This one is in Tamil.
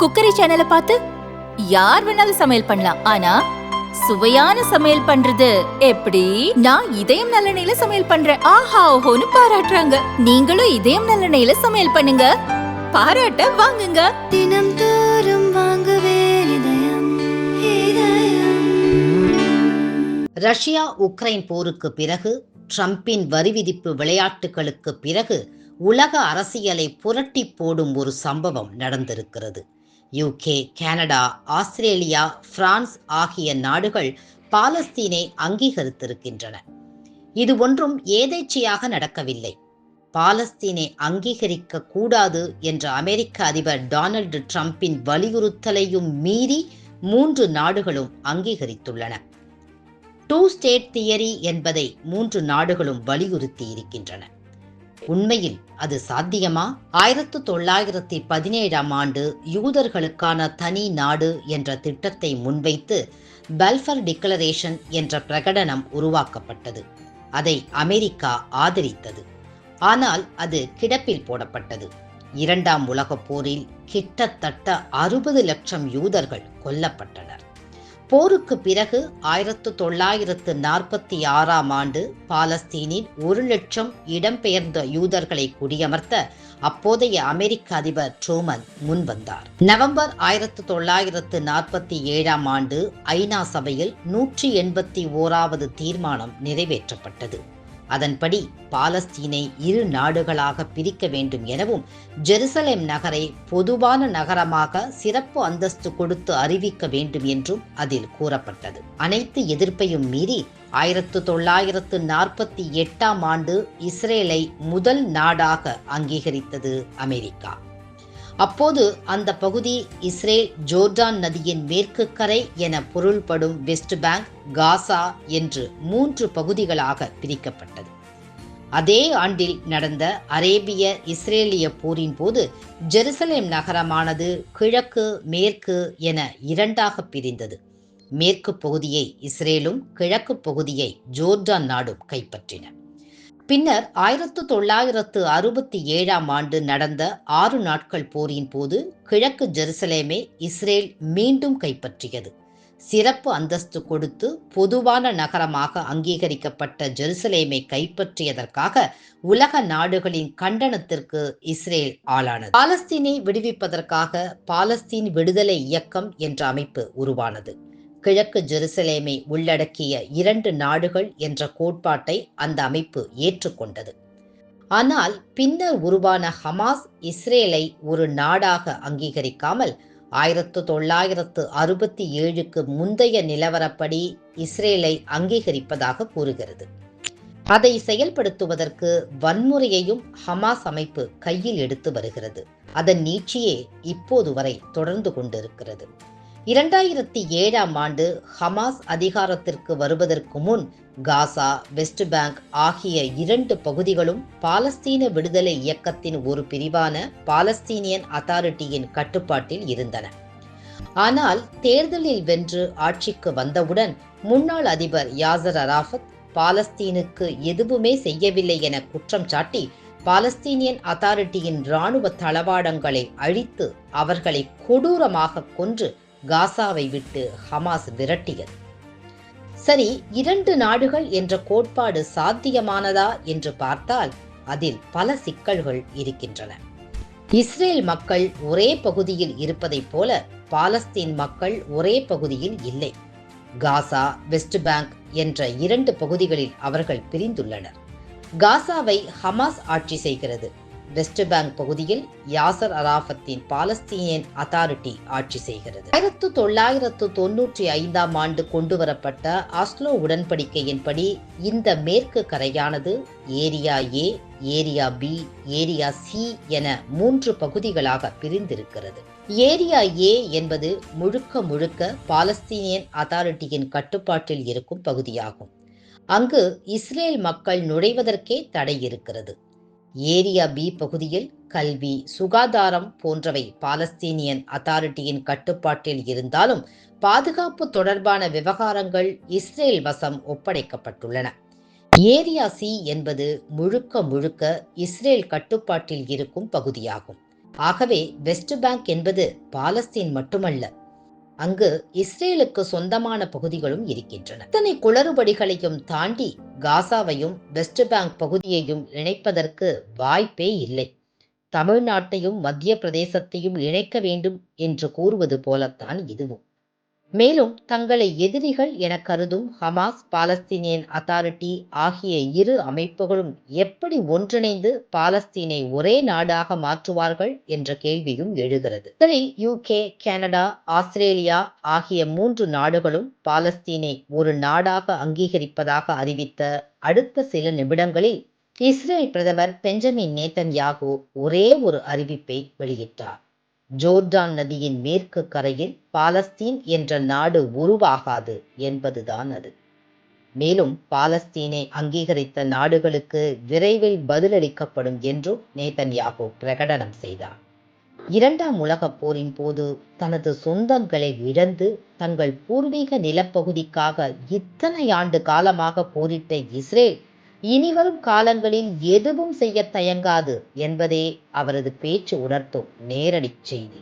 குக்கரி சேனலை பார்த்து யார் வேணாலும் சமையல் பண்ணலாம். ஆனா சுவையான சமையல் பண்றது எப்படி? நான் இதயம் நல்லெண்ணெயில சமையல் பண்றேன். ஆஹா ஓஹோன்னு பாராட்டுறாங்க. நீங்களும் இதயம் நல்லெண்ணெயில சமையல் பண்ணுங்க. பாராட்ட வாங்குங்க. தினம் தோறும் வாங்குவே இதயம் இதயம். ரஷ்யா உக்ரைன் போருக்கு பிறகு ட்ரம்பின் வரி விதிப்பு விளையாட்டுகளுக்கு பிறகு உலக அரசியலை புரட்டி போடும் ஒரு சம்பவம் நடந்திருக்கிறது. யூகே கனடா ஆஸ்திரேலியா பிரான்ஸ் ஆகிய நாடுகள் பாலஸ்தீனை அங்கீகரித்திருக்கின்றன. இது ஒன்றும் ஏதேச்சையாக நடக்கவில்லை. பாலஸ்தீனை அங்கீகரிக்க கூடாது என்ற அமெரிக்க அதிபர் டொனால்டு ட்ரம்பின் வலியுறுத்தலையும் மீறி மூன்று நாடுகளும் அங்கீகரித்துள்ளன. டூ ஸ்டேட் தியரி என்பதை மூன்று நாடுகளும் வலியுறுத்தி இருக்கின்றன உண்மையில் அது சாத்தியமா? ஆயிரத்து தொள்ளாயிரத்தி பதினேழாம் ஆண்டு யூதர்களுக்கான தனி நாடு என்ற திட்டத்தை முன்வைத்து பல்ஃபர் டிக்ளரேஷன் என்ற பிரகடனம் உருவாக்கப்பட்டது. அதை அமெரிக்கா ஆதரித்தது. ஆனால் அது கிடப்பில் போடப்பட்டது. இரண்டாம் உலகப் போரில் கிட்டத்தட்ட அறுபது லட்சம் யூதர்கள் கொல்லப்பட்டனர். போருக்கு பிறகு ஆயிரத்து தொள்ளாயிரத்து நாற்பத்தி ஆறாம் ஆண்டு பாலஸ்தீனில் ஒரு லட்சம் இடம்பெயர்ந்த யூதர்களை குடியமர்த்த அப்போதைய அமெரிக்க அதிபர் ட்ரூமன் முன்வந்தார். நவம்பர் ஆயிரத்து தொள்ளாயிரத்து நாற்பத்தி ஏழாம் ஆண்டு ஐநா சபையில் நூற்றி எண்பத்தி ஓராவது தீர்மானம் நிறைவேற்றப்பட்டது. அதன்படி பாலஸ்தீனை இரு நாடுகளாக பிரிக்க வேண்டும் எனவும் ஜெருசலேம் நகரை பொதுவான நகரமாக சிறப்பு அந்தஸ்து கொடுத்து அறிவிக்க வேண்டும் என்றும் அதில் கூறப்பட்டது. அனைத்து எதிர்ப்பையும் மீறி ஆயிரத்து தொள்ளாயிரத்து நாற்பத்தி எட்டாம் ஆண்டு இஸ்ரேலை முதல் நாடாக அங்கீகரித்தது அமெரிக்கா. அப்போது அந்த பகுதி இஸ்ரேல் ஜோர்டான் நதியின் மேற்கு கரை என பொருள்படும் வெஸ்ட் பேங்க் காசா என்று மூன்று பகுதிகளாக பிரிக்கப்பட்டது. அதே ஆண்டில் நடந்த அரேபிய இஸ்ரேலிய போரின் போது ஜெருசலேம் நகரமானது கிழக்கு மேற்கு என இரண்டாக பிரிந்தது. மேற்கு பகுதியை இஸ்ரேலும் கிழக்கு பகுதியை ஜோர்டான் நாடும் கைப்பற்றின. பின்னர் ஆயிரத்து தொள்ளாயிரத்து அறுபத்தி ஏழாம் ஆண்டு நடந்த ஆறு நாட்கள் போரின் போது கிழக்கு ஜெருசலேமை இஸ்ரேல் மீண்டும் கைப்பற்றியது. சிறப்பு அந்தஸ்து கொடுத்து பொதுவான நகரமாக அங்கீகரிக்கப்பட்ட ஜெருசலேமை கைப்பற்றியதற்காக உலக நாடுகளின் கண்டனத்திற்கு இஸ்ரேல் ஆளானது. பாலஸ்தீனை விடுவிப்பதற்காக பாலஸ்தீன் விடுதலை இயக்கம் என்ற அமைப்பு உருவானது. கிழக்கு ஜெருசலேமை உள்ளடக்கிய இரண்டு நாடுகள் என்ற கோட்பாட்டை அந்த அமைப்பு ஏற்றுக்கொண்டது. ஆனால் பின்னர் உருவான ஹமாஸ் இஸ்ரேலை ஒரு நாடாக அங்கீகரிக்காமல் ஆயிரத்து தொள்ளாயிரத்து அறுபத்தி ஏழுக்கு முந்தைய நிலவரப்படி இஸ்ரேலை அங்கீகரிப்பதாக கூறுகிறது. அதை செயல்படுத்துவதற்கு வன்முறையையும் ஹமாஸ் அமைப்பு கையில் எடுத்து வருகிறது. அதன் நீட்சியே இப்போது வரை தொடர்ந்து கொண்டிருக்கிறது. இரண்டாயிரத்தி ஏழாம் ஆண்டு ஹமாஸ் அதிகாரத்திற்கு வருவதற்கு முன் காசா வெஸ்ட் பேங்க் ஆகிய இரண்டு பகுதிகளும் பாலஸ்தீன விடுதலை இயக்கத்தின் ஒரு பிரிவான பாலஸ்தீனியன் அத்தாரிட்டியின் கட்டுப்பாட்டில் இருந்தன. ஆனால் தேர்தலில் வென்று ஆட்சிக்கு வந்தவுடன் முன்னாள் அதிபர் யாசர் அராஃபத் பாலஸ்தீனுக்கு எதுவுமே செய்யவில்லை என குற்றம் சாட்டி பாலஸ்தீனியன் அத்தாரிட்டியின் இராணுவ தளவாடங்களை அழித்து அவர்களை கொடூரமாக கொன்று காசாவை விட்டு ஹமாஸ் விரட்டியது. சரி இரண்டு நாடுகள் என்ற கோட்பாடு சாத்தியமானதா என்று பார்த்தால் அதில் பல சிக்கல்கள் இருக்கின்றன. இஸ்ரேல் மக்கள் ஒரே பகுதியில் இருப்பதைப் போல பாலஸ்தீன் மக்கள் ஒரே பகுதியில் இல்லை. காசா வெஸ்ட் பேங்க் என்ற இரண்டு பகுதிகளில் அவர்கள் பிரிந்துள்ளனர். காசாவை ஹமாஸ் ஆட்சி செய்கிறது. வெஸ்ட் பேங்க் பகுதியில் யாசர் அராஃபத்தின் பாலஸ்தீனியன் அத்தாரிட்டி ஆட்சி செய்கிறது. ஆயிரத்து தொள்ளாயிரத்து தொன்னூற்றி ஐந்தாம் ஆண்டு கொண்டுவரப்பட்ட ஆஸ்லோ உடன்படிக்கையின்படி இந்த மேற்கு கரையானது area A area B area C என மூன்று பகுதிகளாக பிரிந்திருக்கிறது. ஏரியா ஏ என்பது முழுக்க முழுக்க பாலஸ்தீனியன் அத்தாரிட்டியின் கட்டுப்பாட்டில் இருக்கும் பகுதியாகும். அங்கு இஸ்ரேல் மக்கள் நுழைவதற்கே தடை இருக்கிறது. ஏரியா பி பகுதியில் கல்வி சுகாதாரம் போன்றவை பாலஸ்தீனியன் அத்தாரிட்டியின் கட்டுப்பாட்டில் இருந்தாலும் பாதுகாப்பு தொடர்பான விவகாரங்கள் இஸ்ரேல் வசம் ஒப்படைக்கப்பட்டுள்ளன. ஏரியா சி என்பது முழுக்க முழுக்க இஸ்ரேல் கட்டுப்பாட்டில் இருக்கும் பகுதியாகும். ஆகவே வெஸ்ட் பேங்க் என்பது பாலஸ்தீன் மட்டுமல்ல அங்கு இஸ்ரேலுக்கு சொந்தமான பகுதிகளும் இருக்கின்றன. இத்தனை குளறுபடிகளையும் தாண்டி காசாவையும் வெஸ்ட் பேங்க் பகுதியையும் இணைப்பதற்கு வாய்ப்பே இல்லை. தமிழ்நாட்டையும் மத்திய பிரதேசத்தையும் இணைக்க வேண்டும் என்று கூறுவது போலத்தான் இதுவும். மேலும் தங்களை எதிரிகள் என கருதும் ஹமாஸ் பாலஸ்தீனியன் அத்தாரிட்டி ஆகிய இரு அமைப்புகளும் எப்படி ஒன்றிணைந்து பாலஸ்தீனை ஒரே நாடாக மாற்றுவார்கள் என்ற கேள்வியும் எழுகிறது. இதனில் யூகே கனடா ஆஸ்திரேலியா ஆகிய மூன்று நாடுகளும் பாலஸ்தீனை ஒரு நாடாக அங்கீகரிப்பதாக அறிவித்த அடுத்த சில நிமிடங்களில் இஸ்ரேல் பிரதமர் பெஞ்சமின் நேத்தன்யாகு ஒரே ஒரு அறிவிப்பை வெளியிட்டார். ஜோர்டான் நதியின் மேற்கு கரையில் பாலஸ்தீன் என்ற நாடு உருவாகாது என்பதுதான் அது. மேலும் பாலஸ்தீனை அங்கீகரித்த நாடுகளுக்கு விரைவில் பதிலளிக்கப்படும் என்றும் நேதன்யாகு பிரகடனம் செய்தார். இரண்டாம் உலகப் போரின் போது தனது சொந்தங்களை இழந்து தங்கள் பூர்வீக நிலப்பகுதிக்காக இத்தனை ஆண்டு காலமாக போரிட்ட இஸ்ரேல் இனிவரும் காலங்களில் எதுவும் செய்ய தயங்காது என்பதே அவரது பேச்சு உணர்த்தும் நேரடி செய்தி.